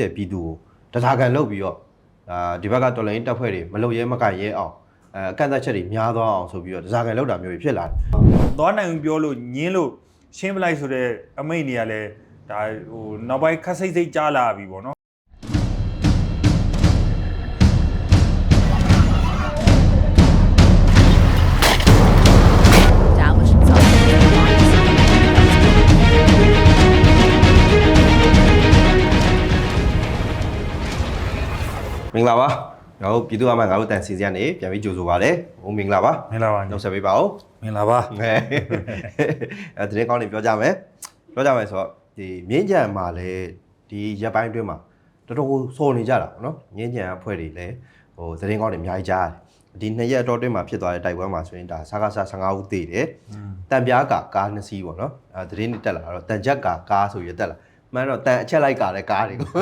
တဲ့ပြည်သူကိုတစားကန်လုပ်ပြီးတော့အာဒီဘက်ကတော်လိုင်းတပ်ဖွဲ့တွေမလုပ်ရဲမကင်ရဲအောင်အဲအကန့်အသတ်ချက်တွေများသွားအောင်ဆိုပြီးတော့တစားကန်လုပ်တာမျိုးတွေဖြစ်လာတယ်သွားနိုင်ဘူးပြောလို့ညင်းလို့ရှင်းပလိုက်ဆိုတဲ့အမိတ်နေရလဲဒါဟိုနောက်ပိုင်းခက်စိတ်စိတ်ကြားလာပြီပေါ့နော် မင်္ဂလာပါငါတို့ပြည်သူ့အမှန်ငါတို့တန်စီစီကနေပြန်ပြီးကြိုဆိုပါရစေဟိုမင်္ဂလာပါမင်္ဂလာပါနှုတ်ဆက်ပေးပါဦးမင်္ဂလာပါအဲအဲတရင်ကောင်းနေပြောကြမယ်ပြောကြမယ်ဆိုတော့ဒီမြင်းကြံမှာလည်းဒီရက်ပိုင်းအတွင်းမှာတော်တော်စော်နေကြတာပေါ့နော်မြင်းကြံအဖွဲ့တွေလည်းဟိုတရင်ကောင်းနေအများကြီးကြားတယ်ဒီနှစ်ရက်အတော်အတွင်းမှာဖြစ်သွားတဲ့တိုက်ပွဲမှာဆိုရင်ဒါစကားစား15ဦးသေတယ်တန်ပြားကကားနှစ်စီးပေါ့နော်အဲတရင်နဲ့တက်လာတော့တန်ချက်ကကားဆိုရတက်လာ မှန်တော့တန်အချက်လိုက်ကားတဲ့ကားတွေကို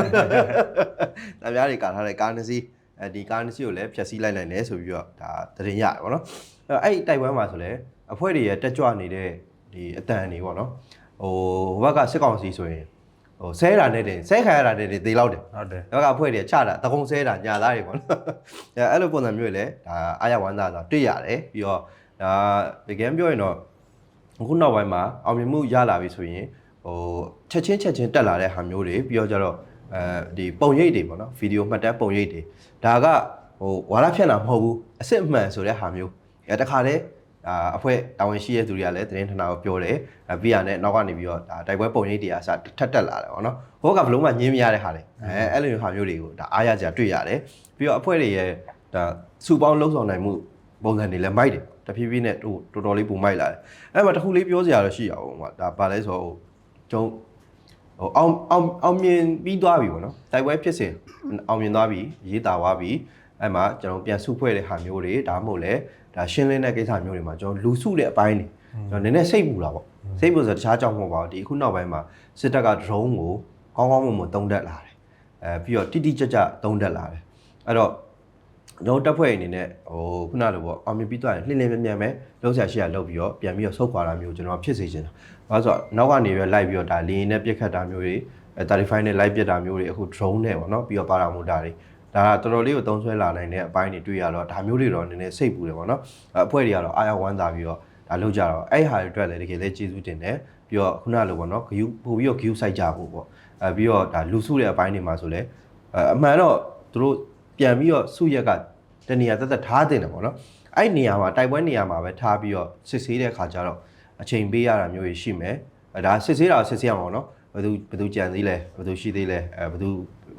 တန်ပြားတွေကားထားတဲ့ကားနှစ်စီးအဲဒီကားနှစ်စီးကိုလည်းဖျက်ဆီးလိုက်နိုင်တယ်ဆိုပြီးတော့ဒါတရင်ရတယ်ပေါ့နော်အဲ့အဲ့တိုက်ပွဲမှာဆိုလဲအဖွဲ့တွေရဲ့တက်ကြွနေတဲ့ဒီအတန်တွေပေါ့နော်ဟိုဘက်ကစစ်ကောင်စီဆိုရင်ဟိုဆဲတာနဲ့တင်ဆဲခံရတာနဲ့တင်သေလောက်တယ်ဟုတ်တယ်။တော့ကအဖွဲ့တွေချတာတကုံဆဲတာညာသားတွေပေါ့နော်။အဲအဲ့လိုပုံစံမျိုးတွေလည်းဒါအာရဝန္တာဆိုတာတွေ့ရတယ်ပြီးတော့ဒါတကယ်ပြောရင်တော့အခုနောက်ပိုင်းမှာအောင်မြင်မှုရလာပြီဆိုရင် ဟိုချက်ချင်းချက်ချင်းတက်လာတဲ့ဟာမျိုးတွေပြီးတော့ကျတော့အဲဒီပုံရိပ်တွေပေါ့နော်ဗီဒီယိုမှတ်တမ်းပုံရိပ်တွေဒါကဟိုဝါရဖြန့်တာမဟုတ်ဘူးအစစ်အမှန်ဆိုတဲ့ဟာမျိုးအဲတခါတည်းအာအဖွဲ့တာဝန်ရှိတဲ့သူတွေကလည်းသတင်းဌာနကိုပြောတယ်အဲပြီးရတဲ့နောက်ကနေပြီးတော့ဒါတိုက်ပွဲပုံရိပ်တွေအစထက်တက်လာတယ်ပေါ့နော်ဟိုကဘလုံးမှညင်းမရတဲ့ဟာလေအဲအဲ့လိုမျိုးဟာမျိုးတွေကိုဒါအားရကြတွေ့ရတယ်ပြီးတော့အဖွဲ့တွေရဲ့ဒါစုပေါင်းလှုပ်ဆောင်နိုင်မှုပုံစံတွေလည်းမိုက်တယ်တဖြည်းဖြည်းနဲ့ဟိုတော်တော်လေးပုံမိုက်လာတယ်အဲ့မှာတစ်ခုလေးပြောစရာတော့ရှိရအောင်ကွာဒါဘာလဲဆိုတော့ ကျုံဟိုအောင်အောင်အောင်မြင်ပြီးသွားပြီပေါ့နော်တိုက်ပွဲဖြစ်စဉ်အောင်မြင်သွားပြီရေးတာသွားပြီအဲ့မှာကျွန်တော်ပြန်စုဖွဲ့တဲ့ဟာမျိုးတွေဒါမှမဟုတ်လဲဒါရှင်းလင်းတဲ့ကိစ္စမျိုးတွေမှာကျွန်တော်လူစုတဲ့အပိုင်းတွေကျွန်တော်နည်းနည်းစိတ်ပူတာပေါ့စိတ်ပူဆိုတခြားကြောင့်မဟုတ်ပါဘူးဒီအခုနောက်ပိုင်းမှာစစ်တပ်က drone ကိုကောင်းကောင်းမွန်မွန်တုံးတက်လာတယ်အဲပြီးတော့တိတိကျကျတုံးတက်လာတယ်အဲ့တော့ ကျွန်တော်တပ်ဖွဲ့အနေနဲ့ဟိုခုနလိုပေါ့အောင်မြင်ပြီးသွားရင်လှင်းလင်းမြန်မြန်ပဲလုံးဆရာရှိရလောက်ပြီးတော့ပြန်ပြီးတော့ဆုတ်ခွာတာမျိုးကျွန်တော်ဖြစ်စေချင်တာဘာလို့ဆိုတော့နောက်ကနေပြီးလိုက်ပြီးတော့ဒါလင်းနဲ့ပြက်ခတ်တာမျိုးတွေအဲ35နဲ့ live ပြက်တာမျိုးတွေအခု drone နဲ့ပေါ့နော်ပြီးတော့ပါရာမိုတာတွေဒါကတော်တော်လေးကိုသုံးဆွဲလာနိုင်တဲ့အပိုင်းတွေတွေ့ရတော့ဒါမျိုးတွေတော့နည်းနည်းစိတ်ပူတယ်ပေါ့နော်အဲအဖွဲ့တွေကတော့အားရဝမ်းသာပြီးတော့ဒါလောက်ကြတော့အဲ့ဟာတွေအတွက်လည်းတကယ်လည်းကျေးဇူးတင်တယ်ပြီးတော့ခုနလိုပေါ့နော်ဂယူပို့ပြီးတော့ဂယူစိုက်ကြဖို့ပေါ့အဲပြီးတော့ဒါလူစုတဲ့အပိုင်းတွေမှာဆိုလဲအဲအမှန်တော့သူတို့ပြန်ပြီးတော့စုရက်က တနေရာတက်တက်ထားတင်တယ်ပေါ့နော်အဲ့နေရာမှာတိုက်ပွဲနေရာမှာပဲထားပြီးတော့စစ်ဆေးတဲ့ခါကျတော့အချိန်ပေးရတာမျိုးတွေရှိမယ်အဲဒါစစ်ဆေးတာကိုစစ်ဆေးရမှာပေါ့နော်ဘယ်သူဘယ်သူကြံသေးလဲဘယ်သူရှိသေးလဲအဲဘယ်သူ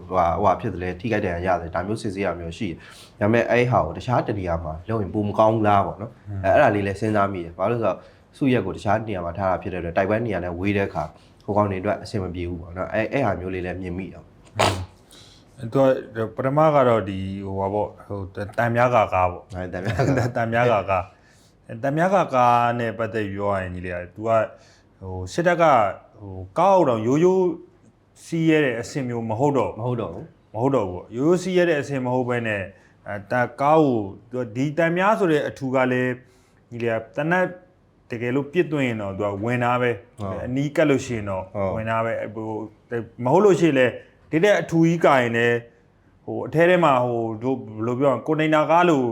ဟိုဟာဟိုဟာဖြစ်တယ်လဲထိခိုက်တယ်ရတယ်ဒါမျိုးစစ်ဆေးရမျိုးရှိတယ်ဒါပေမဲ့အဲ့ဟာကိုတခြားတနေရာမှာလုပ်ရင်ပုံမကောင်းဘူးလားပေါ့နော်အဲအဲ့ဒါလေးလည်းစဉ်းစားမိတယ်ဘာလို့လဲဆိုတော့စုရက်ကိုတခြားနေရာမှာထားတာဖြစ်တဲ့အတွက်တိုက်ပွဲနေရာနဲ့ဝေးတဲ့အခါဟိုကောင်တွေအတွက်အဆင်မပြေဘူးပေါ့နော်အဲအဲ့ဟာမျိုးလေးလည်းမြင်မိအောင် သူကပထမကတော့ဒီဟိုပါပေါ့ဟိုတန်များကကားပေါ့အဲတမ်းများတန်များကကားတန်များကကားနဲ့ပတ်သက်ပြီးပြောရရင်ကြီးလေ तू ကဟိုစစ်တပ်ကဟိုကားအောင်တော့ရိုးရိုးစီးရတဲ့အဆင်မျိုးမဟုတ်တော့မဟုတ်တော့ဘူးမဟုတ်တော့ဘူးပေါ့ရိုးရိုးစီးရတဲ့အဆင်မဟုတ်ဘဲနဲ့အဲတကားကိုသူကဒီတန်များဆိုတဲ့အထူကလည်းဒီလေတနက်တကယ်လို့ပြစ်သွင်းရင်တော့သူကဝင်တာပဲအနီးကတ်လို့ရှိရင်တော့ဝင်တာပဲဟိုမဟုတ်လို့ရှိရင်လည်း ဒီတဲ့အထူကြီးကာရင်လည်းဟိုအထဲထဲမှာဟိုတို့ဘယ်လိုပြောရကွန်တိန်နာကားလို့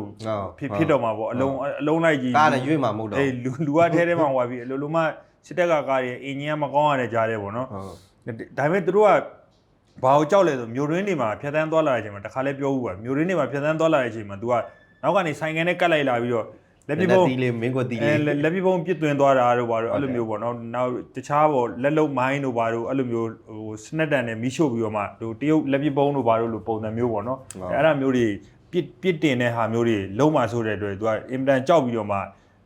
ဖြစ်ဖြစ်တော့မှာပေါ့အလုံးအလုံးလိုက်ကြီးကားလည်းရွေ့မှာမဟုတ်တော့အေးလူလူကထဲထဲမှာဟိုပါပြီအလိုလိုမှစစ်တပ်ကကားတွေအင်ဂျင်ကမကောင်းရတဲ့ကြားတယ်ပေါ့နော်ဟုတ်ဒါပေမဲ့သူတို့ကဘာကိုကြောက်လဲဆိုမျိုးရင်းတွေမှာဖြတ်တန်းသွားလာတဲ့အချိန်မှာတခါလဲပြောဦးပါမျိုးရင်းတွေမှာဖြတ်တန်းသွားလာတဲ့အချိန်မှာ तू ကနောက်ကနေဆိုင်ကနေကတ်လိုက်လာပြီးတော့ လက်ပြပုံးတီးလေးမင်းကိုတီးအဲလေးလက်ပြပုံးပြစ်သွင်းသွားတာတို့ဘာတို့အဲ့လိုမျိုးပေါ့နော်နောက်တခြားပေါ့လက်လုံးမိုင်းတို့ဘာတို့အဲ့လိုမျိုးဟိုစနက်တန်နဲ့မီးရှို့ပြီးတော့မှဟိုတရုတ်လက်ပြပုံးတို့ဘာတို့လိုပုံစံမျိုးပေါ့နော်အဲ့ဒါမျိုးတွေပြစ်ပြစ်တင်တဲ့ဟာမျိုးတွေလုံးမှဆိုတဲ့အတွက် तू ကအင်မတန်ကြောက်ပြီးတော့မှ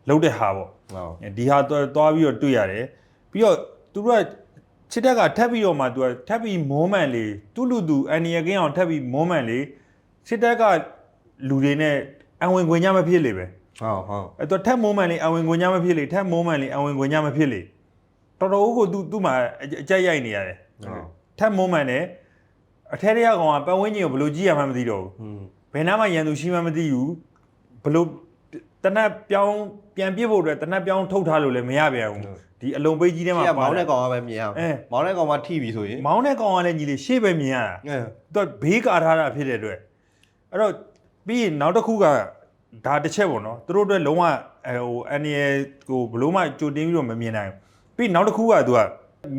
လုံးတဲ့ဟာပေါ့ဟုတ်ဒီဟာသွားသွားပြီးတော့တွေ့ရတယ်ပြီးတော့သူတို့ကချစ်တက်ကထပ်ပြီးတော့မှသူကထပ်ပြီးမွမ်းမှန်လေသူ့လူသူအန်နီယကင်းအောင်ထပ်ပြီးမွမ်းမှန်လေချစ်တက်ကလူတွေနဲ့အဝင်ခွင့်ညမဖြစ်လေပဲ ဟုတ်ဟုတ်အဲ့တော့ထပ်မွမ်းမှန်လေအဝင်ခွင့်ညမဖြစ်လေထပ်မွမ်းမှန်လေအဝင်ခွင့်ညမဖြစ်လေတော်တော်ကိုသူသူ့မှာအကြက်ရိုက်နေရတယ်ထပ်မွမ်းမှန်တယ်အထက်ရကောင်ကပတ်ဝန်းကျင်ကိုဘယ်လိုကြည့်ရမှန်းမသိတော့ဘူးอืมဘယ်နားမှာရန်သူရှိမှမသိဘူးဘလို့တနက်ပြောင်းပြန်ပြစ်ဖို့အတွက်တနက်ပြောင်းထုတ်ထားလို့လည်းမရပြန်ဘူးဒီအလုံးပိတ်ကြီးထဲမှာရှေ့ကမောင်းပါတဲ့ကောင်ကပဲမြင်ရအောင်အဲမောင်းတဲ့ကောင်မှထိပြီဆိုရင်မောင်းတဲ့ကောင်ကလည်းညီလေးရှေ့ပဲမြင်ရတာအဲသူကဘေးကာထားတာဖြစ်တဲ့အတွက်အဲ့တော့ပြီးရင်နောက်တစ်ခုက ဒါတစ်ချက်ပေါ့နော်သူတို့အတွက်လုံးဝအဲဟိုအန်နီယကိုဘလို့မှကြိုတင်းပြီးတော့မမြင်နိုင်ဘူးပြီးနောက်တစ်ခုကသူက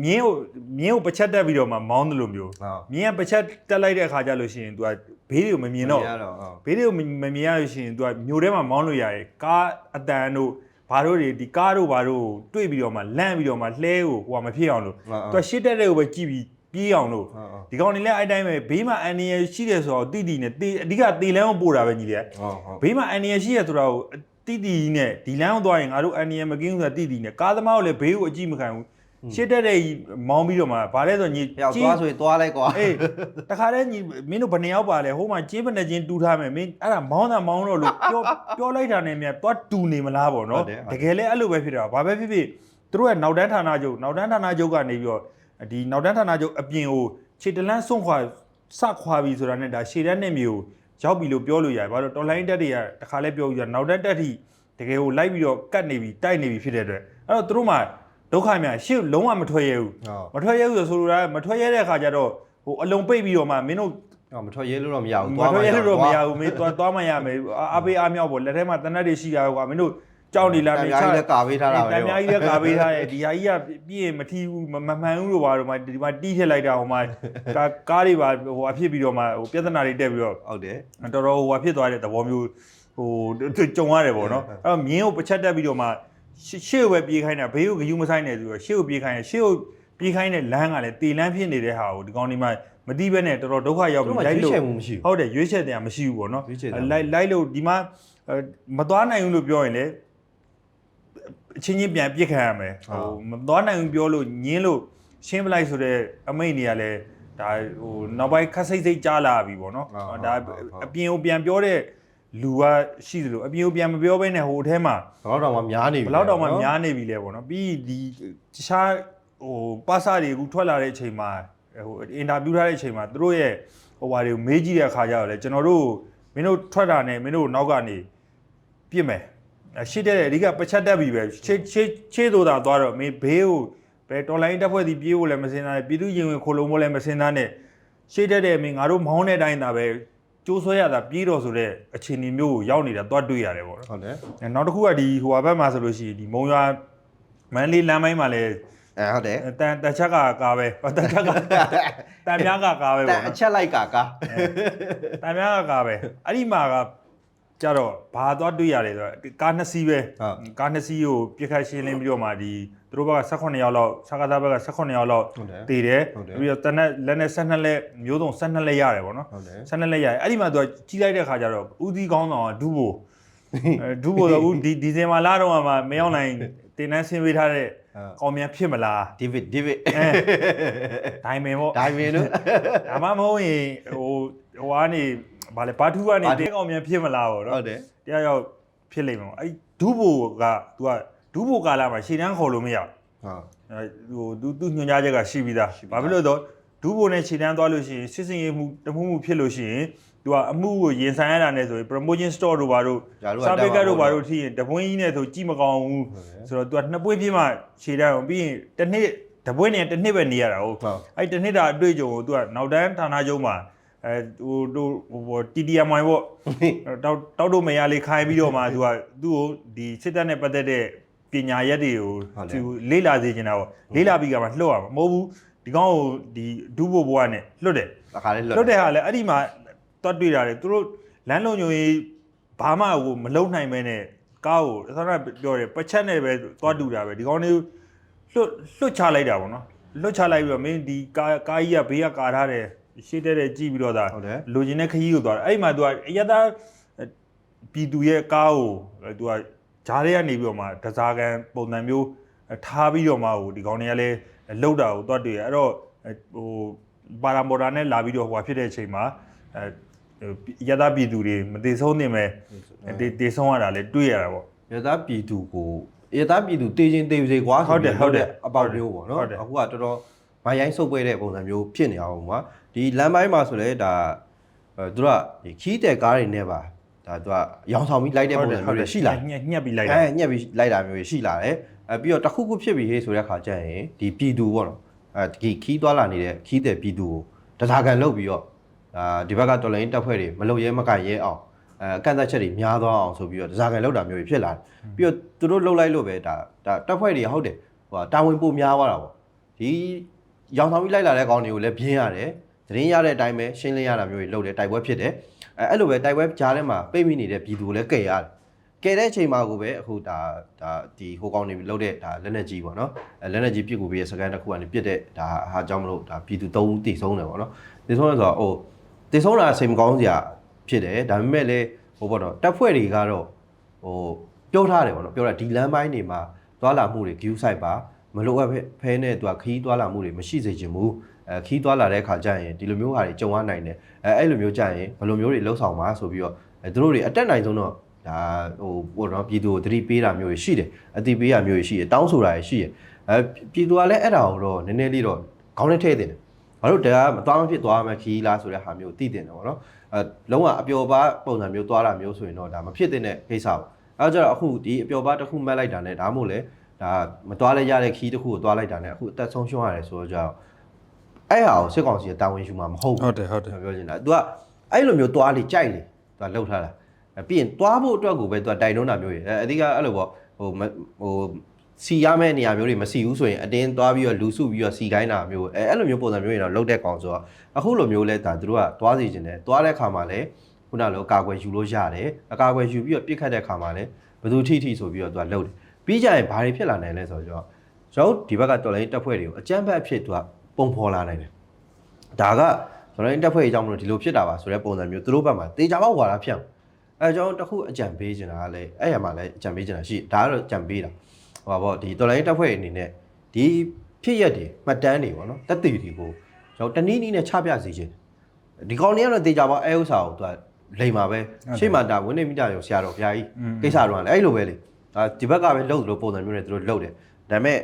မြင်းကိုမြင်းကိုပချက်တက်ပြီးတော့မှမောင်းတယ်လို့မျိုးဟုတ်မြင်းကပချက်တက်လိုက်တဲ့အခါကျလို့ရှိရင်သူကဘေးတွေကိုမမြင်တော့ရတော့ဟုတ်ဘေးတွေကိုမမမြင်ရလို့ရှိရင်သူကမျိုးထဲမှာမောင်းလို့ရတယ်ကားအတန်တို့ဘာတို့တွေဒီကားတို့ဘာတို့ကိုတွေ့ပြီးတော့မှလန့်ပြီးတော့မှလှဲကိုဟိုကမဖြစ်အောင်လို့ဟုတ်ဟုတ်သူကရှစ်တက်တဲ့ကိုပဲကြည့်ပြီး ပြေးအောင်လို့ဟုတ်ဟုတ်ဒီကောင်တွေလည်းအဲ့တိုင်းပဲဘေးမှာအန်နီယရှိတယ်ဆိုတော့တိတိနဲ့တေအဓိကတေလန်းကိုပို့တာပဲညီလေးဟုတ်ဟုတ်ဘေးမှာအန်နီယရှိရဆိုတော့တိတိနဲ့ဒီလမ်းကိုသွားရင်ငါတို့အန်နီယမကင်းဘူးဆိုတာတိတိနဲ့ကားသမားကိုလည်းဘေးကိုအကြည့်မခံဘူးရှစ်တက်တဲ့ကြီးမောင်းပြီးတော့မှဗာလဲဆိုညီယောက်သွားဆိုရင်သွားလိုက်ကွာအေးတခါတည်းညီမင်းတို့ဘယ်နှစ်ယောက်ပါလဲဟိုမှာကြေးပနဲ့ချင်းတူးထားမယ်မင်းအဲ့ဒါမောင်းတာမောင်းတော့လို့ပြောပြောလိုက်တာနဲ့မြန်သွားတူနေမလားပေါ့နော်တကယ်လဲအဲ့လိုပဲဖြစ်တာဘာပဲဖြစ်ဖြစ်သူတို့ကနောက်တန်းဌာနချုပ်နောက်တန်းဌာနချုပ်ကနေပြီးတော့ ဒီနောက်တန်းဌာနချုပ်အပြင်ကိုခြေတလန်းစွန့်ခွာစခွာပြီဆိုတာနဲ့ဒါရှေ့တန်းနဲ့မျိုးရောက်ပြီလို့ပြောလို့ရတယ်ဘာလို့တော်လိုင်းတက်တွေကတခါလဲပြောပြီးတော့နောက်တန်းတက်ထိတကယ်ကိုလိုက်ပြီးတော့ကတ်နေပြီတိုက်နေပြီဖြစ်တဲ့အတွက်အဲ့တော့သူတို့မှဒုက္ခများရှေ့လုံးဝမထွက်ရဘူးဟုတ်မထွက်ရဲဘူးဆိုဆိုလိုတာမထွက်ရဲတဲ့အခါကျတော့ဟိုအလုံးပိတ်ပြီးတော့မှမင်းတို့ဟောမထွက်ရဲလို့တော့မရဘူးမထွက်ရဲလို့တော့မရဘူးမင်းသွားသွားမရမယ်အာအပေးအားမြောက်ပေါ့လက်ထဲမှာတနတ်တွေရှိတာကွာမင်းတို့ ကြောက်နေလားတမင်းများကြီးလည်းကာပေးထားတာပဲတမ်းများကြီးလည်းကာပေးထားရဲ့ဒီဟာကြီးကပြည့်ရင်မထီးဘူးမမမှန်ဘူးလို့ပါတော့မှဒီမှာတီးထည့်လိုက်တာဟိုမှာကားကားတွေပါဟိုအဖြစ်ပြီးတော့မှဟိုပြဿနာတွေတက်ပြီးတော့ဟုတ်တယ်တော်တော်ဟိုဟာဖြစ်သွားတဲ့သဘောမျိုးဟိုကြုံရတယ်ပေါ့နော်အဲ့တော့မြင်းကိုပချက်တက်ပြီးတော့မှရှေ့ရှေ့ကိုပဲပြေးခိုင်းတာဘေးကိုဂယူမဆိုင်နေဆိုတော့ရှေ့ကိုပြေးခိုင်းရရှေ့ကိုပြေးခိုင်းတဲ့လမ်းကလည်းတေလန်းဖြစ်နေတဲ့ဟာကိုဒီကောင်ဒီမှာမတိဘဲနဲ့တော်တော်ဒုက္ခရောက်သူပြီးကလိုက်ရွေးလို့ချယ်မှုမရှိဘူးဟုတ်တယ်ရွေးချယ်တယ်မရှိဘူးပေါ့နော်ရွေးချယ်တယ်လိုက်လိုက်လို့ဒီမှာအဲမသွားနိုင်ဘူးလို့ပြောရင်လေ အချင်းချင်းပြန်ပြစ်ခံရမယ်ဟိုမသွားနိုင်ဘူးပြောလို့ညင်းလို့ရှင်းပလိုက်ဆိုတော့အမိတ်နေရလဲဒါဟိုနောက်ပိုင်းခက်စိတ်စိတ်ကြားလာပြီပေါ့နော်ဒါအပြင်ကိုပြန်ပြောတဲ့လူကရှိသလိုအပြင်ကိုပြန်မပြောဘဲနဲ့ဟိုအထဲမှာဘယ်တော့မှများနေပြီဘယ်လောက်တောင်မှများနေပြီလဲပေါ့နော်ပြီးဒီတခြားဟိုပါစာတွေအခုထွက်လာတဲ့အချိန်မှာဟိုအင်တာဗျူးထားတဲ့အချိန်မှာသူတို့ရဲ့ဟိုဟာတွေကိုမေးကြည့်တဲ့အခါကျတော့လေကျွန်တော်တို့မင်းတို့ထွက်တာနဲ့မင်းတို့နောက်ကနေပြစ်မယ်အ ရှိတဲ့အဓိကပချက်တက်ပြီပဲချေချေချေတို့တာသွားတော့မင်းဘေးကိုဘယ်တော်လိုင်းတက်ဖွဲ့စီပြေးဖို့လည်းမစင်သားနဲ့ပြည်သူရင်ဝင်ခိုလုံဖို့လည်းမစင်သားနဲ့ရှေ့တက်တဲ့မင်းငါတို့မောင်းတဲ့အတိုင်းသာပဲကျိုးဆွဲရတာပြေးတော့ဆိုတဲ့အခြေအနေမျိုးကိုရောက်နေတာသွားတွေ့ရတယ်ပေါ့နော်ဟုတ်တယ်အဲနောက်တစ်ခုကဒီဟိုဟာဘက်မှာဆိုလို့ရှိရင်ဒီမုံရွာမန်လေးလမ်းပိုင်းမှာလည်းအဲဟုတ်တယ်တန်တချက်ကကားပဲဟောတချက်ကတန်များကကားပဲတပေါ့အနော်ချက်လိုက်ကာကာတန်များကကားပဲအဲ့ဒီမှာက ကြတော့ဘာသွားတွေ့ရတယ်ဆိုတော့ကားနှစ်စီးပဲဟုတ်ကားနှစ်စီးကိုပြစ်ခတ်ရှင်းလင်းပြီးတော့မှဒီသူတို့ဘက်က18ယောက်လောက်စကားသားဘက်က18ယောက်လောက်ဟုတ်တယ်တည်တယ်ဟုတ်တယ်ပြီးတော့တနက်လက်နဲ့12လက်မျိုးစုံ12လက်ရတယ်ပေါ့နော်ဟုတ်တယ်12လက်ရတယ်အဲ့ဒီမှာသူကကြီးလိုက်တဲ့ခါကျတော့ဦးသီးကောင်းဆောင်ကဒူးဘိုအဲဒူးဘိုတော့ဦးဒီဒီဇင်ဘာလတော့မှမရောက်နိုင်တင်တန်းဆင်းပေးထားတဲ့ဟုတ်ကောင်မြန်ဖြစ်မလားဒီဗစ်ဒီဗစ်အဲဒိုင်မင်ပေါ့ဒိုင်မင်တို့ဒါမှမဟုတ်ရင်ဟိုဟိုကနေ ဘာလဲဘာထူးကနေတင်းကောင်မြန်ဖြစ်မလားပေါ့နော်ဟုတ်တယ်တရားရောက်ဖြစ်လိမ့်မယ်ပေါ့အဲ့ဒူးဘိုက तू ကဒူးဘိုကာလာမှာရှေ့တန်းခေါ်လို့မရဘူးဟုတ်ဟိုသူသူညွှန်ကြားချက်ကရှိပြီးသားဘာဖြစ်လို့တော့ဒူးဘိုနဲ့ခြေတန်းသွားလို့ရှိရင်စစ်စင်ရေးမှုတမှုမှုဖြစ်လို့ရှိရင်သူကအမှုကိုရင်ဆိုင်ရတာနဲ့ဆိုရင် promotion store တို့ဘာတို့စားပိတ်ကတ်တို့ဘာတို့ထိရင်တပွင်းကြီးနဲ့ဆိုကြည့်မကောင်းဘူးဆိုတော့သူကနှစ်ပွင့်ပြင်းမှခြေတန်းအောင်ပြီးရင်တစ်နှစ်တပွင့်နဲ့တစ်နှစ်ပဲနေရတာဟုတ်အဲ့တစ်နှစ်တာအတွေ့အကြုံကိုသူကနောက်တန်းဌာနချုပ်မှာ အဲဟိုတို့ဟို TTMI ပေါ့တောက်တောက်တို့မရလေးခိုင်းပြီးတော့မှ तू ကသူ့ကိုဒီစစ်တပ်နဲ့ပတ်သက်တဲ့ပညာရက်တွေကိုဟုတ်တယ်သူလေ့လာစေချင်တာပေါ့လေ့လာပြီးကမှလှုပ်ရမှာမဟုတ်ဘူးဒီကောင်ကိုဒီဒူးဘိုဘွားနဲ့လှုပ်တယ်တခါလေးလွတ်လွတ်တဲ့ဟာလည်းအဲ့ဒီမှာတွတ်တွေ့တာလေသူတို့လမ်းလုံညိုရေးဘာမှဟိုမလုံနိုင်မဲနဲ့ကားကိုသရပြောတယ်ပချက်နဲ့ပဲတွတ်တူတာပဲဒီကောင်လေးလွတ်လွတ်ချလိုက်တာပေါ့နော်လွတ်ချလိုက်ပြီးတော့မင်းဒီကားကားကြီးကဘေးကကာထားတယ် ရှေ့တဲ့တဲ့ကြည့်ပြီးတော့ဒါဟုတ်တယ်လိုချင်တဲ့ခရီးကိုသွားတယ်အဲ့ဒီမှာသူကအရသာပြည်သူရဲ့ကားကိုသူကဂျားတွေကနေပြီးတော့မှဒဇာကန်ပုံစံမျိုးထားပြီးတော့မှဟိုဒီကောင်တွေကလည်းလှုပ်တာကိုတွတ်တွေ့ရအဲ့တော့ဟိုပါရာမော်တာနဲ့လာပြီးတော့ဟိုဖြစ်တဲ့အချိန်မှာအဲရသပြည်သူတွေမသေးဆုံးနေမယ်တေတေဆုံးရတာလည်းတွေ့ရတာပေါ့ရသားပြည်သူကိုရသားပြည်သူတေးချင်းတေးစေကွာဟုတ်တယ်ဟုတ်တယ်အပေါက်မျိုးပေါ့နော်ဟုတ်တယ်အခုကတော်တော်မိုင်းရိုင်းဆုပ်ပွဲတဲ့ပုံစံမျိုးဖြစ်နေအောင်ကွာ ဒီလမ်းပိုင်းမှာဆိုလဲဒါအဲသူတို့ကဒီခီးတဲ့ကားတွေနဲ့ပါဒါသူကရောင်ဆောင်ပြီးလိုက်တဲ့ပုံစံမျိုးတွေရှိလာတယ်ညက်ညက်ပြီးလိုက်တာအဲညက်ပြီးလိုက်တာမျိုးတွေရှိလာတယ်အဲပြီးတော့တစ်ခုခုဖြစ်ပြီးဟေးဆိုတဲ့ခါကျရင်ဒီပြည်သူပေါ့နော်အဲဒီခီးသွားလာနေတဲ့ခီးတဲ့ပြည်သူကိုတစားကန်လုပ်ပြီးတော့အာဒီဘက်ကတော်လိုင်းတက်ဖွဲ့တွေမလုပ်ရဲမကန်ရဲအောင်အဲအကန့်အသတ်ချက်တွေများသွားအောင်ဆိုပြီးတော့တစားကန်လုပ်တာမျိုးတွေဖြစ်လာတယ်ပြီးတော့သူတို့လှုပ်လိုက်လို့ပဲဒါဒါတက်ဖွဲ့တွေဟုတ်တယ်ဟိုတာဝန်ပိုများသွားတာပေါ့ဒီရောင်ဆောင်ပြီးလိုက်လာတဲ့ကောင်တွေကိုလည်းပြင်းရတယ် သတင်းရတဲ့အတိုင်းပဲရှင်းလင်းရတာမျိုးတွေလုပ်တယ်တိုက်ပွဲဖြစ်တယ်အဲအဲ့လိုပဲတိုက်ပွဲကြားထဲမှာပိတ်မိနေတဲ့ပြည်သူကိုလည်းကယ်ရတယ်ကဲတဲ့အချိန်မှာကိုပဲအခုဒါဒါဒီဟိုကောင်နေပြီးလှုပ်တဲ့ဒါလက်နက်ကြီးပေါ့နော်အဲလက်နက်ကြီးပြစ်ကူပြီးရဲ့စကန်တစ်ခုကနေပြစ်တဲ့ဒါဟာကြောင့်မလို့ဒါပြည်သူ၃ဦးတိဆုံးတယ်ပေါ့နော်တိဆုံးတယ်ဆိုတော့ဟိုတိဆုံးတာစိတ်မကောင်းစရာဖြစ်တယ်ဒါပေမဲ့လည်းဟိုပေါ့နော်တပ်ဖွဲ့တွေကတော့ဟိုပြောထားတယ်ပေါ့နော်ပြောတာဒီလမ်းပိုင်းတွေမှာသွားလာမှုတွေ view site ပါမလိုအပ်ဖဲနဲ့သူကခီးသွားလာမှုတွေမရှိစေချင်ဘူး အဲခီးသွားလာတဲ့အခါကျရင်ဒီလိုမျိုးဟာတွေကြုံရနိုင်တယ်အဲအဲ့လိုမျိုးကြရင်ဘယ်လိုမျိုးတွေလှုပ်ဆောင်မှာဆိုပြီးတော့အဲသူတို့တွေအတက်နိုင်ဆုံးတော့ဒါဟိုပေါ့နော်ပြည်သူကိုသတိပေးတာမျိုးတွေရှိတယ်အတိပေးတာမျိုးတွေရှိတယ်တောင်းဆိုတာတွေရှိတယ်အဲပြည်သူကလည်းအဲ့ဒါကိုတော့နည်းနည်းလေးတော့ခေါင်းနဲ့ထည့်တင်တယ်ဘာလို့တရားမသွားမဖြစ်သွားမှခီးလားဆိုတဲ့ဟာမျိုးသိတင်တယ်ပေါ့နော်အဲလုံးဝအပျော်ပါပုံစံမျိုးသွားတာမျိုးဆိုရင်တော့ဒါမဖြစ်တဲ့ကိစ္စပေါ့အဲကြတော့အခုဒီအပျော်ပါတစ်ခုမှတ်လိုက်တာနဲ့ဒါမှမဟုတ်လေဒါမသွားလဲရတဲ့ခီးတစ်ခုကိုသွားလိုက်တာနဲ့အခုအသက်ဆုံးရှုံးရတယ်ဆိုတော့ကြောက် အဲ့ဟာကိုစစ်ကောင်စီကတာဝန်ယူမှာမဟုတ်ဘူး ဟုတ်တယ်ဟုတ်တယ် ကျွန်တော်ပြောချင်တာ तू ကအဲ့လိုမျိုးသွားလေကြိုက်လေ तू ကလှုပ်ထားတာအဲပြီးရင်သွားဖို့အတွက်ကိုပဲ तू ကတိုင်နှုံးတာမျိုးတွေအဲအဓိကအဲ့လိုပေါ့ဟိုမဟိုစီရမယ့်နေရာမျိုးတွေမစီဘူးဆိုရင်အတင်းသွားပြီးတော့လူစုပြီးတော့စီကိုင်းတာမျိုးအဲအဲ့လိုမျိုးပုံစံမျိုးတွေတော့လှုပ်တဲ့ကောင်ဆိုတော့အခုလိုမျိုးလဲဒါသူတို့ကသွားစီခြင်းတယ်သွားတဲ့ခါမှာလဲခုနလိုအကာအကွယ်ယူလို့ရတယ်အကာအကွယ်ယူပြီးတော့ပြစ်ခတ်တဲ့ခါမှာလဲဘယ်သူထိထိဆိုပြီးတော့ तू ကလှုပ်တယ်ပြီးကြရင်ဘာတွေဖြစ်လာနိုင်လဲဆိုတော့ကျွန်တော်ဒီဘက်ကတော်လိုင်းတက်ဖွဲ့တွေကိုအကြမ်းဖက်အဖြစ် तू က ပုံဖော်လာနိုင်တယ်ဒါကကျွန်တော်တို့တက်ဖွဲ့အကြောင်းမလို့ဒီလိုဖြစ်တာပါဆိုတဲ့ပုံစံမျိုးသူတို့ဘက်မှာတေချာပေါက်ဝါတာဖြန့်အဲကျွန်တော်တခုအကြံပေးချင်တာကလည်းအဲ့ရမှာလည်းအကြံပေးချင်တာရှိဒါကတော့အကြံပေးတာဟိုပါပေါ့ဒီတော်လိုင်းတက်ဖွဲ့အနေနဲ့ဒီဖြစ်ရက်တွေမှတ်တမ်းတွေပေါ့နော်တက်တည်တွေကိုကျွန်တော်တနည်းနည်းနဲ့ချပြစီခြင်းဒီကောင်လေးကတော့တေချာပေါက်အဲဥစ္စာကိုသူကလိမ်ပါပဲရှေ့မှာဒါဝင်းနေမိတာရောဆရာတော်ဘုရားကြီးကိစ္စတော့လည်းအဲ့လိုပဲလေဒါဒီဘက်ကပဲလှုပ်လို့ပုံစံမျိုးနဲ့သူတို့လှုပ်တယ်ဒါပေမဲ့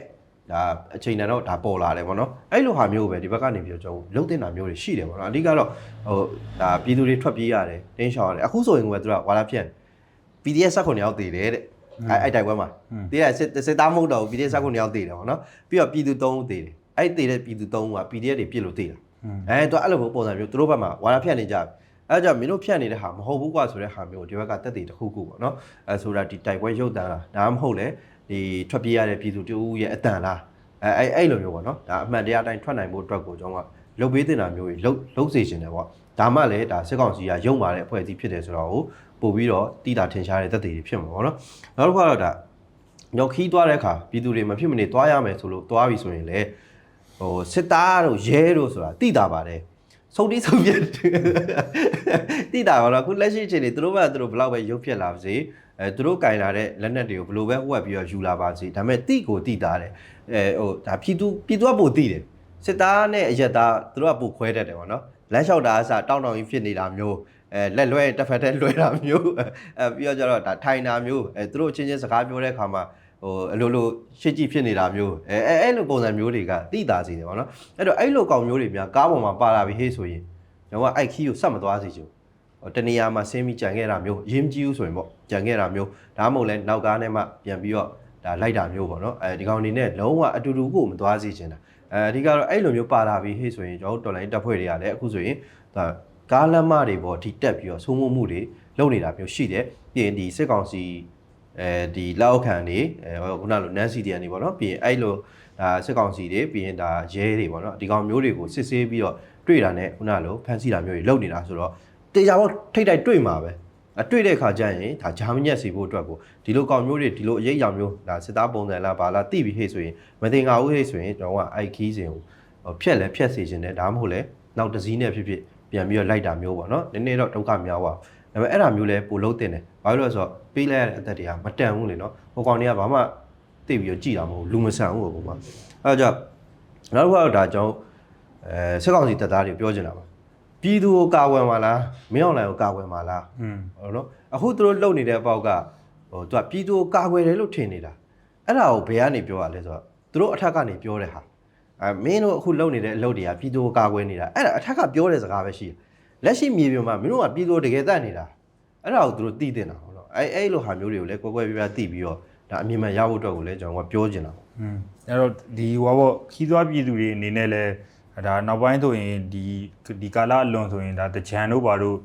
ဒါအချိန်တန်တော့ဒါပေါ်လာတယ်ဗောနော်အဲ့လိုဟာမျိုးပဲဒီဘက်ကနေပြီးတော့ကျွန်တော်လုံးတင်တာမျိုးတွေရှိတယ်ဗောနော်အဓိကတော့ဟိုဒါပြည်သူတွေထွက်ပြေးရတယ်တင်းရှောင်ရတယ်အခုဆိုရင်ကသူကဝါလာဖြန့် PDF ဆက်ခွန်ရောက်တည်တယ်တဲ့အဲ့အဲ့တိုက်ပွဲမှာတည်ရစစ်စစ်သားမဟုတ်တော့ဘူး PDF ဆက်ခွန်ရောက်တည်တယ်ဗောနော်ပြီးတော့ပြည်သူ3ဦးတည်တယ်အဲ့တည်တဲ့ပြည်သူ3ဦးက PDF တွေပြစ်လို့တည်တာအဲသူအဲ့လိုပုံစံမျိုးသူတို့ဘက်မှာဝါလာဖြန့်နေကြအဲ့ကြောင့်မင်းတို့ဖြန့်နေတဲ့ဟာမဟုတ်ဘူးကွာဆိုတဲ့ဟာမျိုးဒီဘက်ကတက်တည်တစ်ခုခုပေါ့နော်အဲဆိုတာဒီတိုက်ပွဲရုပ်တံလားဒါမှမဟုတ်လေ ဒီထွက်ပြေးရတဲ့ပြည်သူတူရဲ့အတန်လားအဲအဲ့အဲ့လိုမျိုးပေါ့နော်ဒါအမှန်တရားအတိုင်းထွက်နိုင်ဖို့အတွက်ကိုကျွန်တော်ကလုတ်ပေးတင်တာမျိုးကြီးလုတ်လုတ်စေချင်တယ်ပေါ့ဒါမှလည်းဒါစစ်ကောင်စီကရုံမာတဲ့အဖွဲ့အစည်းဖြစ်တယ်ဆိုတော့ကိုပို့ပြီးတော့တိတာထင်ရှားတဲ့သက်သေတွေဖြစ်မှာပေါ့နော်နောက်တစ်ခါတော့ဒါညော်ခီးသွားတဲ့အခါပြည်သူတွေမဖြစ်မနေသွားရမယ်ဆိုလို့သွားပြီဆိုရင်လေဟိုစစ်သားတို့ရဲတို့ဆိုတာတိတာပါတယ်ဆုံးတိဆုံးပြတိတာပါတော့ခုလက်ရှိအချိန်တွေသူတို့ကသူတို့ဘလောက်ပဲရုပ်ဖြစ်လာပါစေ အဲသူတို့ကင်လာတဲ့လက်နက်တွေကိုဘလို့ပဲဝက်ပြီးတော့ယူလာပါစေဒါပေမဲ့တိကိုတိတာတယ်အဲဟိုဒါပြည်သူပြည်သူကပိုတိတယ်စစ်သားနဲ့အရက်သားသူတို့ကပိုခွဲတတ်တယ်ပေါ့နော်လမ်းလျှောက်တာအစားတောင်းတောင်းကြီးဖြစ်နေတာမျိုးအဲလက်လွဲတစ်ဖက်တည်းလွဲတာမျိုးအဲပြီးတော့ကျတော့ဒါထိုင်တာမျိုးအဲသူတို့ချင်းချင်းစကားပြောတဲ့အခါမှာဟိုအလိုလိုရှစ်ကြည့်ဖြစ်နေတာမျိုးအဲအဲအဲ့လိုပုံစံမျိုးတွေကတိတာစီတယ်ပေါ့နော်အဲ့တော့အဲ့လိုကောင်မျိုးတွေများကားပေါ်မှာပါလာပြီဟေးဆိုရင်ကျွန်တော်ကအိုက်ခီးကိုဆက်မသွားစေချင်ဘူးဟိုတနေရာမှာဆင်းပြီးကြံခဲ့တာမျိုးရင်းမကြည့်ဘူးဆိုရင်ပေါ့ ကြံခဲ့တာမျိုးဒါမှမဟုတ်လဲနောက်ကားနဲ့မှပြန်ပြီးတော့ဒါလိုက်တာမျိုးပေါ့နော်အဲဒီကောင်အနေနဲ့လုံးဝအတူတူကိုမသွားစေချင်တာအဲအဓိကတော့အဲ့လိုမျိုးပါလာပြီးဟေ့ဆိုရင်ကျွန်တော်တို့တော်လိုင်းတပ်ဖွဲ့တွေကလည်းအခုဆိုရင်ဒါကားလမ်းမတွေပေါ့ဒီတက်ပြီးတော့သုံးမှုမှုတွေလုပ်နေတာမျိုးရှိတယ်ပြီးရင်ဒီစစ်ကောင်စီအဲဒီလောက်ခံနေအဲခုနလိုနန်းစီတီယန်တွေပေါ့နော်ပြီးရင်အဲ့လိုဒါစစ်ကောင်စီတွေပြီးရင်ဒါရဲတွေပေါ့နော်ဒီကောင်မျိုးတွေကိုစစ်ဆေးပြီးတော့တွေ့တာနဲ့ခုနလိုဖန်ဆီးတာမျိုးတွေလုပ်နေတာဆိုတော့တေချာပေါ့ထိတ်တိုက်တွေ့မှာပဲ အတွေ့တဲ့ခါကျရင်ဒါဂျာမညက်စီဖို့အတွက်ကိုဒီလိုကောင်မျိုးတွေဒီလိုအရေးအယောင်မျိုးဒါစစ်သားပုံစံလားဘာလားတိပြီးဟေ့ဆိုရင်မတင်ငါဘူးဟေ့ဆိုရင်ကျွန်တော်ကအိုက်ခီးစဉ်ကိုဖြက်လဲဖြက်စီခြင်းနဲ့ဒါမှမဟုတ်လဲနောက်တစ်စည်းနဲ့ဖြစ်ဖြစ်ပြန်ပြီးတော့လိုက်တာမျိုးပေါ့နော်နည်းနည်းတော့ဒုက္ခများသွားဒါပေမဲ့အဲ့ဒါမျိုးလဲပိုလုံးတင်တယ်ဘာလို့လဲဆိုတော့ပေးလိုက်ရတဲ့အသက်တွေကမတန်ဘူးလေနော်ဟိုကောင်တွေကဘာမှသိပြီးတော့ကြည်တာမဟုတ်ဘူးလူမဆန်ဘူးပေါ့ကွာအဲ့တော့နောက်တစ်ခါတော့ဒါကျွန်တော်အဲစစ်ကောင်စီတပ်သားတွေပြောချင်တာပါ ပြည်သူကိုကာဝယ်မှာလားမင်းအောင်လှိုင်ကိုကာဝယ်မှာလား อืม ဟုတ်နော်အခုသူတို့လုပ်နေတဲ့အပေါက်ကဟိုသူကပြည်သူကိုကာဝယ်တယ်လို့ထင်နေတာအဲ့ဒါကိုဘယ်ကနေပြောရလဲဆိုတော့သူတို့အထက်ကနေပြောတဲ့ဟာအဲမင်းတို့အခုလုပ်နေတဲ့အလုပ်တွေကပြည်သူကိုကာကွယ်နေတာအဲ့ဒါအထက်ကပြောတဲ့စကားပဲရှိတယ်လက်ရှိမြေပြင်မှာမင်းတို့ကပြည်သူကိုတကယ်တတ်နေတာ အဲ့ဒါကိုသူတို့သိတင်တာပေါ့နော်အဲ့အဲ့လိုဟာမျိုးတွေကိုလည်းကွဲကွဲပြားပြားသိပြီးတော့ဒါအမြင်မှန်ရဖို့အတွက်ကိုလည်းကျွန်တော်ကပြောချင်တာပေါ့ อืมအဲ့တော့ဒီဟောပေါ့ခီးသွွားပြည်သူတွေအနေနဲ့လဲ ဟ ဒါနောက်ပိုင်းဆိုရင်ဒီဒီကာလအလွန်ဆိုရင်ဒါတကြံတို့ဘာတို့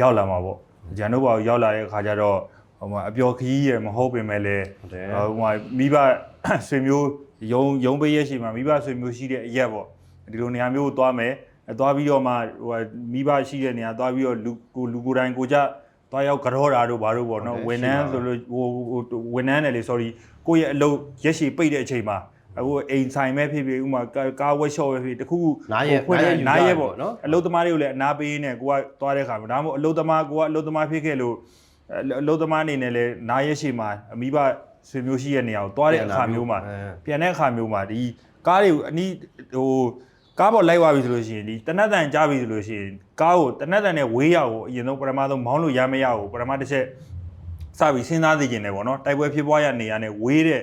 ရောက်လာမှာပေါ့တကြံတို့ဘာတို့ရောက်လာတဲ့အခါကျတော့ဟိုမှာအပျော်ခီးရမဟုတ်ပင်မဲ့လဲဟုတ်တယ်ဟိုမှာမိဘဆွေမျိုးယုံယုံပေးရရှိမှာမိဘဆွေမျိုးရှိတဲ့အရက်ပေါ့ဒီလိုနေရာမျိုးကိုသွားမယ်အဲသွားပြီးတော့မှဟိုမိဘရှိတဲ့နေရာသွားပြီးတော့လူကိုလူကိုယ်တိုင်ကိုကြသွားရောက်ကြောတာတို့ဘာတို့ပေါ့နော်ဝန်ထမ်းဆိုလို့ဟိုဟိုဝန်ထမ်းတယ်လေ sorry ကိုယ့်ရဲ့အလုပ်ရက်ရှည်ပိတ်တဲ့အချိန်မှာ အခုအိမ်ဆိုင်မဲ့ဖြစ်ဖြစ်ဥမာကားဝက်ရှော့ပဲဖြစ်တခုနားရဲပေါ့နော်အလုပ်သမားတွေကိုလည်းအနာပေးနေကိုကသွားတဲ့ခါမှာဒါမှမဟုတ်အလုပ်သမားကိုကအလုပ်သမားဖြစ်ခဲ့လို့အလုပ်သမားအနေနဲ့လည်းနားရဲရှည်မှာအမိဘဆွေမျိုးရှိတဲ့နေရာကိုသွားတဲ့အခါမျိုးမှာပြန်တဲ့အခါမျိုးမှာဒီကားတွေကိုအနီးဟိုကားပေါ်လိုက်သွားပြီဆိုလို့ရှိရင်ဒီတနတ်တန်ကြားပြီဆိုလို့ရှိရင်ကားကိုတနတ်တန်နဲ့ဝေးရကိုအရင်ဆုံးပထမဆုံးမောင်းလို့ရမရကိုပထမတစ်ချက်စပြီးစဉ်းစားသိကျင်တယ်ပေါ့နော်တိုက်ပွဲဖြစ်ပွားရနေရနဲ့ဝေးတဲ့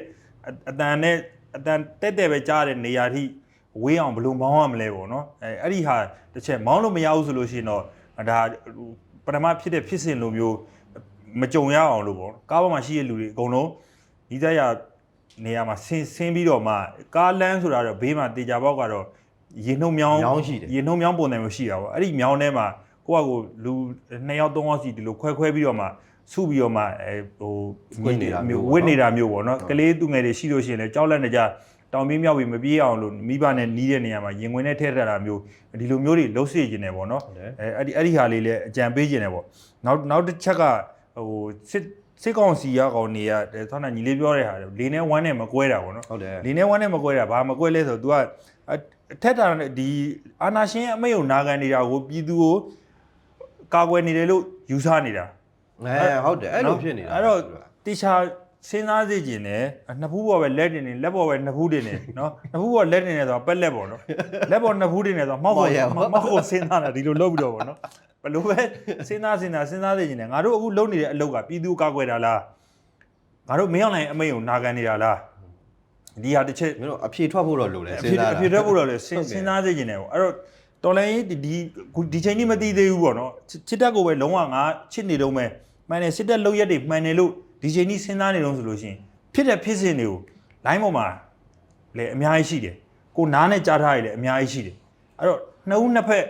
အတန်နဲ့ အတန်တက်တက်ပဲကြားတဲ့နေရာထိဝေးအောင်ဘယ်လိုမောင်းရမလဲပေါ့နော်အဲအဲ့ဒီဟာတစ်ချက်မောင်းလို့မရဘူးဆိုလို့ရှိရင်တော့ဒါပထမဖြစ်တဲ့ဖြစ်စဉ်လိုမျိုးမကြုံရအောင်လို့ပေါ့ကားပေါ်မှာရှိတဲ့လူတွေအကုန်လုံးဒီသက်ရနေရာမှာဆင်းဆင်းပြီးတော့မှကားလမ်းဆိုတာတော့ဘေးမှာတေချာပေါက်ကတော့ရေနှုံမြောင်းမြောင်းရှိတယ်ရေနှုံမြောင်းပုံစံမျိုးရှိတာပေါ့အဲ့ဒီမြောင်းထဲမှာကိုယ့်အကိုလူနှစ်ယောက်သုံးယောက်စီဒီလိုခွဲခွဲပြီးတော့မှ စုပြီးတော့မှအဲဟိုဝစ်နေတာမျိုးပေါ့ဝစ်နေတာမျိုးပေါ့နော်ကလေးသူငယ်တွေရှိလို့ရှိရင်လည်းကြောက်လက်နေကြတောင်ပြေးမြောက်ပြီးမပြေးအောင်လို့မိဘနဲ့နီးတဲ့နေရာမှာရင်ဝင်နဲ့ထည့်ထတာမျိုးဒီလိုမျိုးတွေလှုပ်စေခြင်းတယ်ပေါ့နော်ဟုတ်တယ်အဲအဲ့ဒီအဲ့ဒီဟာလေးလည်းအကြံပေးခြင်းတယ်ပေါ့နောက်နောက်တစ်ချက်ကဟိုစစ်စစ်ကောင်စီရကောင်နေရဆောင်းနာညီလေးပြောတဲ့ဟာလေနဲ့ဝမ်းနဲ့မကွဲတာပေါ့နော်ဟုတ်တယ်လီနဲ့ဝမ်းနဲ့မကွဲတာဘာမကွဲလဲဆိုတော့ तू ကအအထက်တာနဲ့ဒီအာနာရှင်ရဲ့အမိတ်ကိုနာခံနေတာကိုပြည်သူကိုကာကွယ်နေတယ်လို့ယူဆနေတာ အဲဟုတ်တယ်အဲ့လိုဖြစ်နေတာအဲ့တော့တေချာစဉ်းစားစေချင်တယ်နှစ်ဖူးပေါ်ပဲလက်တင်နေလက်ပေါ်ပဲနှစ်ဖူးတင်နေနော်နှစ်ဖူးပေါ်လက်တင်နေဆိုတော့ပက်လက်ပေါ်နော်လက်ပေါ်နှစ်ဖူးတင်နေဆိုတော့မောက်ပေါ်မောက်ပေါ်စဉ်းစားတာဒီလိုလုပ်ပြီးတော့ပေါ့နော်ဘယ်လိုပဲစဉ်းစားစဉ်းစားစဉ်းစားစေချင်တယ်ငါတို့အခုလုပ်နေတဲ့အလုပ်ကပြည်သူကာကွယ်တာလားငါတို့မင်းအောင်လိုင်းအမိတ်ကိုနာခံနေတာလားဒီဟာတစ်ချက်မင်းတို့အဖြေထွက်ဖို့တော့လိုတယ်အစဉ်းဖြစ်စားအဖြစ်တဲ့ဖို့တော့လေစဉ်းဟုတ်ကဲ့စဉ်းစားစေချင်တယ်ပေါ့အဲ့တော့တော်လိုင်းဒီဒီခုဒီချိန်ကြီးမသိသေးဘူးပေါ့နော်ချစ်ချစ်တက်ကိုပဲလုံးဝငါချစ်နေတော့မယ် မှန်တယ်စစ်တက်လောက်ရက်တွေမှန်တယ်လို့ဒီချိန်ကြီးစဉ်းစားနေတော့ဆိုလို့ရှိရင်ဖြစ်တဲ့ဖြစ်စဉ်တွေကို line ပေါ်မှာလေအများကြီးရှိတယ်ကိုနားနဲ့ကြားထားရလေအများကြီးရှိတယ်အဲ့တော့နှစ်ဦးနှစ်ဖက်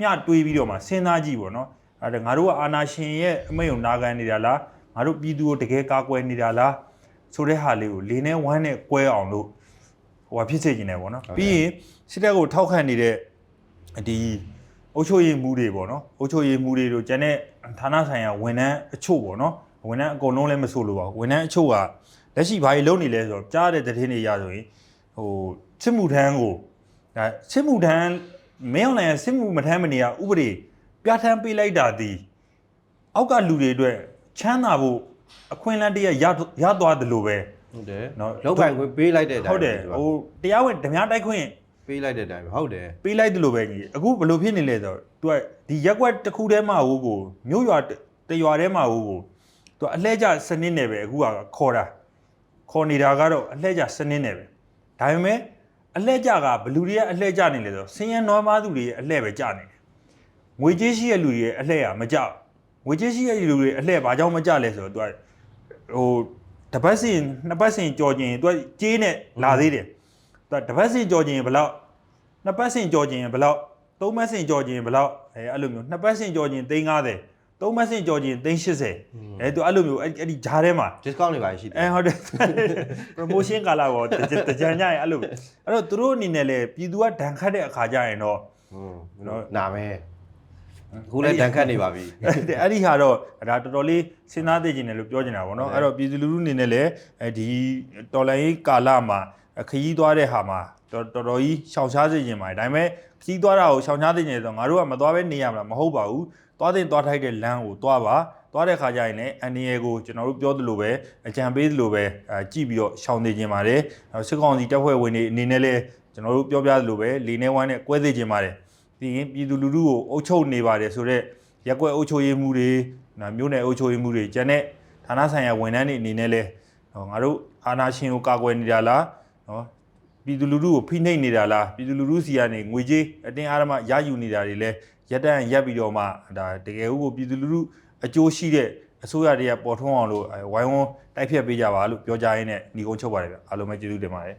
မျှတွေးပြီးတော့မှစဉ်းစားကြည့်ပေါ့နော်အဲ့ဒါငါတို့ကအာနာရှင်ရဲ့အမိန့်ကိုနာခံနေတာလားငါတို့ပြည်သူကိုတကယ်ကာကွယ်နေတာလားဆိုတဲ့ဟာလေးကိုလေနဲ့ဝမ်းနဲ့ကွဲအောင်လို့ဟိုဟာဖြစ်စေခြင်းတယ်ပေါ့နော်ဟုတ်ကဲ့ပြီးရင်စစ်တပ်ကိုထောက်ခံနေတဲ့ဒီ အုပ်ချုပ်ရေးမှုတွေပေါ့နော်အုပ်ချုပ်ရေးမှုတွေတို့ကျန်တဲ့ဌာနဆိုင်ရာဝန်ထမ်းအချို့ပေါ့နော်ဝန်ထမ်းအကုန်လုံးလည်းမဆိုလို့ပါဘူးဝန်ထမ်းအချို့ကလက်ရှိဘာကြီးလုပ်နေလဲဆိုတော့ကြားတဲ့သတင်းတွေရဆိုရင်ဟိုစစ်မှုထမ်းကိုဒါစစ်မှုထမ်းမင်းအောင်လည်းစစ်မှုမထမ်းမနေရဥပဒေပြဋ္ဌာန်းပေးလိုက်တာဒီအောက်ကလူတွေအတွက်ချမ်းသာဖို့အခွင့်အလမ်းတရရရသွားတယ်လို့ပဲဟုတ်တယ်နော်လောက်ပိုင်ခွင့်ပေးလိုက်တဲ့အတိုင်းဟုတ်တယ်ဟိုတရားဝင်ဓမြတိုက်ခွင့် ပေးလိုက်တဲ့အတိုင်းပဲဟုတ်တယ် ပေးလိုက်တယ်လို့ပဲကြီးအခုဘယ်လိုဖြစ်နေလဲဆိုတော့ तू ကဒီရက်ကွက်တစ်ခုတည်းမှာဟိုကိုမြို့ရွာတရွာတည်းမှာဟိုကို तू အလှဲကျစနစ်နဲ့ပဲအခုကခေါ်တာခေါ်နေတာကတော့အလှဲကျစနစ်နဲ့ပဲဒါပေမဲ့အလှဲကျကဘလူတွေရဲ့အလှဲကျနေလဲဆိုတော့ဆင်းရဲနွားမားသူတွေရဲ့အလှဲပဲကျနေတယ်ငွေကြေးရှိတဲ့လူတွေရဲ့အလှဲကမကျဘူးငွေကြေးရှိတဲ့လူတွေအလှဲဘာကြောင့်မကျလဲဆိုတော့ तू ကဟိုတစ်ပတ်စဉ်နှစ်ပတ်စဉ်ကြော်ကျင် तू ကြေးနဲ့လာသေးတယ် သူကတစ်ပတ်စင်ကြော်ခြင်းဘယ်လောက်နှစ်ပတ်စင်ကြော်ခြင်းဘယ်လောက်သုံးပတ်စင်ကြော်ခြင်းဘယ်လောက်အဲအဲ့လိုမျိုးနှစ်ပတ်စင်ကြော်ခြင်း350သုံးပတ်စင်ကြော်ခြင်း380အဲသူအဲ့လိုမျိုးအဲ့အဲ့ဒီဂျားထဲမှာ discount တွေပါရှိတယ်အဲဟုတ်တယ် promotion ကာလာပေါ့တကြတကြံကြရင်အဲ့လိုအဲ့တော့သူတို့အနေနဲ့လေပြည်သူကဒဏ်ခတ်တဲ့အခါကျရင်တော့ဟုတ်နော်နာမယ်အခုလည်းတန်ခတ်နေပါပြီအဲ့အဲ့ဒီဟာတော့ဒါတော်တော်လေးစဉ်းစားသိကျင်တယ်လို့ပြောချင်တာပေါ့နော်အဲ့တော့ပြည်သူလူထုအနေနဲ့လည်းအဲဒီတော်လိုင်းရေးကာလမှာ ခရီးသွားတဲ့ဟာမှာတော်တော်တော်ကြီးရှောင်ရှားစေချင်ပါတယ်ဒါပေမဲ့ခရီးသွားတာကိုရှောင်ရှားစေချင်တယ်ဆိုတော့ငါတို့ကမသွားဘဲနေရမှာမဟုတ်ပါဘူးသွားတဲ့သွားထိုက်တဲ့လမ်းကိုသွားပါသွားတဲ့ခါကျရင်လည်းအန်ဒီယေကိုကျွန်တော်တို့ပြောသလိုပဲအကြံပေးသလိုပဲအဲကြည့်ပြီးတော့ရှောင်နေခြင်းပါတယ်စစ်ကောင်စီတပ်ဖွဲ့ဝင်တွေအနေနဲ့လည်းကျွန်တော်တို့ပြောပြသလိုပဲလေနေဝမ်းနဲ့ကွဲစေခြင်းပါတယ်ပြီးရင်ပြည်သူလူထုကိုအုပ်ချုပ်နေပါတယ်ဆိုတော့ရက်ကွက်အုပ်ချုပ်ရေးမှုတွေနော်မြို့နယ်အုပ်ချုပ်ရေးမှုတွေကျန်တဲ့ဌာနဆိုင်ရာဝန်ထမ်းတွေအနေနဲ့လဲနော်ငါတို့အာဏာရှင်ကိုကာကွယ်နေတာလား နော်ပြည်သူလူထုကိုဖိနှိပ်နေတာလားပြည်သူလူထုစီကနေငွေကြေးအတင်းအားဓမ္မရယူနေတာတွေလဲရက်တန်းရက်ပြီးတော့မှဒါတကယ်ဟုတ်ကိုပြည်သူလူထုအကျိုးရှိတဲ့အစိုးရတွေကပေါ်ထွန်းအောင်လို့အဲဝိုင်းဝန်းတိုက်ဖြတ်ပေးကြပါလို့ပြောကြရင်းနဲ့ညီကုန်းချုပ်ပါတယ်ဗျအားလုံးပဲကျေးဇူးတင်ပါတယ်